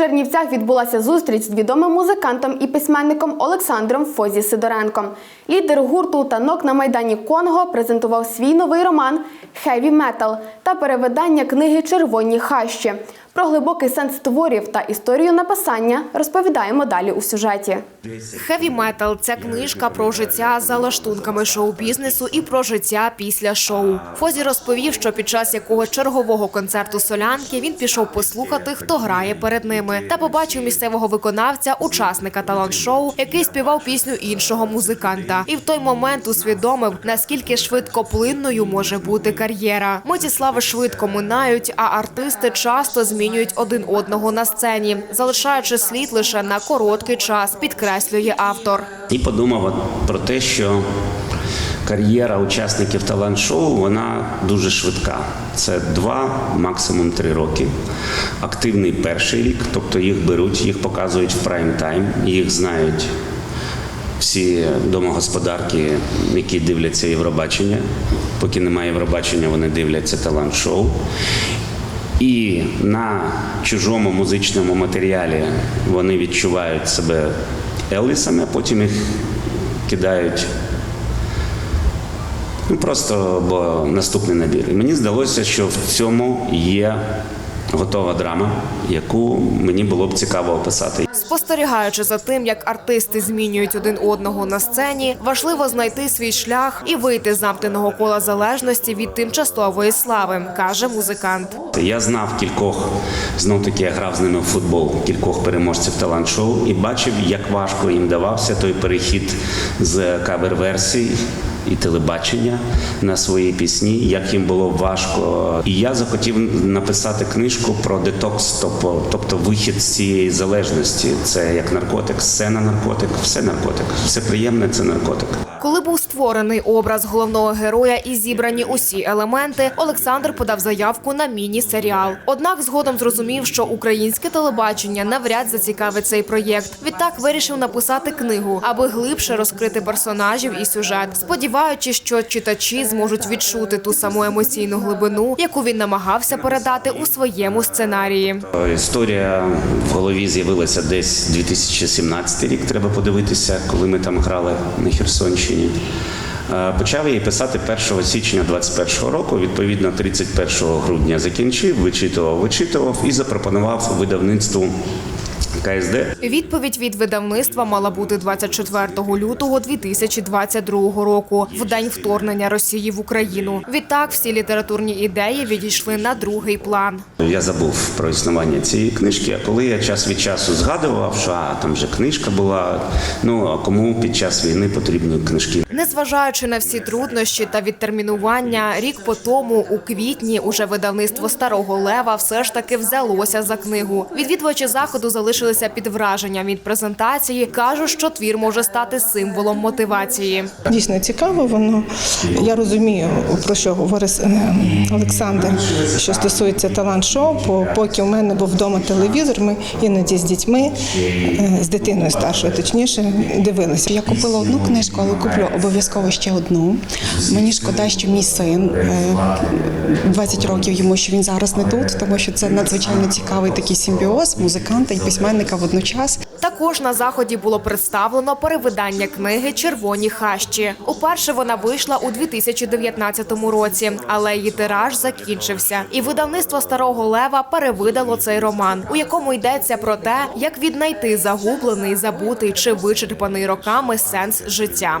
Чернівцях відбулася зустріч з відомим музикантом і письменником Олександром Фозі Сидоренком. Лідер гурту танок на майдані Конго презентував свій новий роман Хеві Метал та перевидання книги Червоні хащі. Про глибокий сенс творів та історію написання розповідаємо далі у сюжеті. Хеві метал це книжка про життя за лаштунками шоу-бізнесу і про життя після шоу. Фозі розповів, що під час якого чергового концерту солянки він пішов послухати, хто грає перед ними, та побачив місцевого виконавця, учасника талант-шоу, який співав пісню іншого музиканта. І в той момент усвідомив, наскільки швидкоплинною може бути кар'єра. Миті слави швидко минають, а артисти часто змінюють один одного на сцені, залишаючи слід лише на короткий час, підкреслює автор. І подумав про те, що кар'єра учасників талант-шоу вона дуже швидка. Це два, максимум три роки. Активний перший рік, тобто їх беруть, їх показують в прайм-тайм, їх знають всі домогосподарки, які дивляться Євробачення. Поки немає Євробачення, вони дивляться талант-шоу. І на чужому музичному матеріалі вони відчувають себе Елвісами, а потім їх кидають ну, просто бо наступний набір. І мені здалося, що в цьому є готова драма, яку мені було б цікаво описати. Спостерігаючи за тим, як артисти змінюють один одного на сцені, важливо знайти свій шлях і вийти з замкненого кола залежності від тимчасової слави, каже музикант. Я знав кількох, знов таки я грав з ними в футбол, кількох переможців талант-шоу і бачив, як важко їм давався той перехід з кавер-версій і телебачення на свої пісні, як їм було важко. І я захотів написати книжку про детокс, тобто, тобто вихід з цієї залежності. Це як наркотик, сцена наркотик, все наркотик, все приємне це наркотик. Коли був створений образ головного героя і зібрані усі елементи, Олександр подав заявку на міні-серіал. Однак згодом зрозумів, що українське телебачення навряд зацікавить цей проєкт. Відтак вирішив написати книгу, аби глибше розкрити персонажів і сюжет, сподіваючись, що читачі зможуть відчути ту саму емоційну глибину, яку він намагався передати у своєму сценарії. Історія в голові з'явилася десь 2017 рік. Треба подивитися, коли ми там грали на Херсонщині. Е, Почав її писати 1 січня 2021 року. Відповідно, 31 грудня закінчив, вичитував, вичитував і запропонував видавництву КСД. Відповідь від видавництва мала бути 24 лютого 2022 року, в день вторгнення Росії в Україну. Відтак всі літературні ідеї відійшли на другий план. Я забув про існування цієї книжки. А коли я час від часу згадував, що а, там вже книжка була. Ну а кому під час війни потрібні книжки? Незважаючи на всі труднощі та відтермінування, рік по тому, у квітні, уже видавництво старого лева все ж таки взялося за книгу. Відвідувачі заходу залишилися під враженням від презентації. кажуть, що твір може стати символом мотивації. Дійсно цікаво, воно я розумію про що говорить е, Олександр, що стосується талант-шоу. Поки у мене був вдома телевізор, ми іноді з дітьми, е, з дитиною старшою, точніше, дивилися. Я купила одну книжку, але куплю обов'язково ще одну. Мені шкода, що мій син е, 20 років йому, що він зараз не тут, тому що це надзвичайно цікавий такий симбіоз музиканта і письменника водночас. Також на заході було представлено перевидання книги Червоні хащі. Уперше вона вийшла у 2019 році, але її тираж закінчився. І видавництво старого лева перевидало цей роман, у якому йдеться про те, як віднайти загублений, забутий чи вичерпаний роками сенс життя.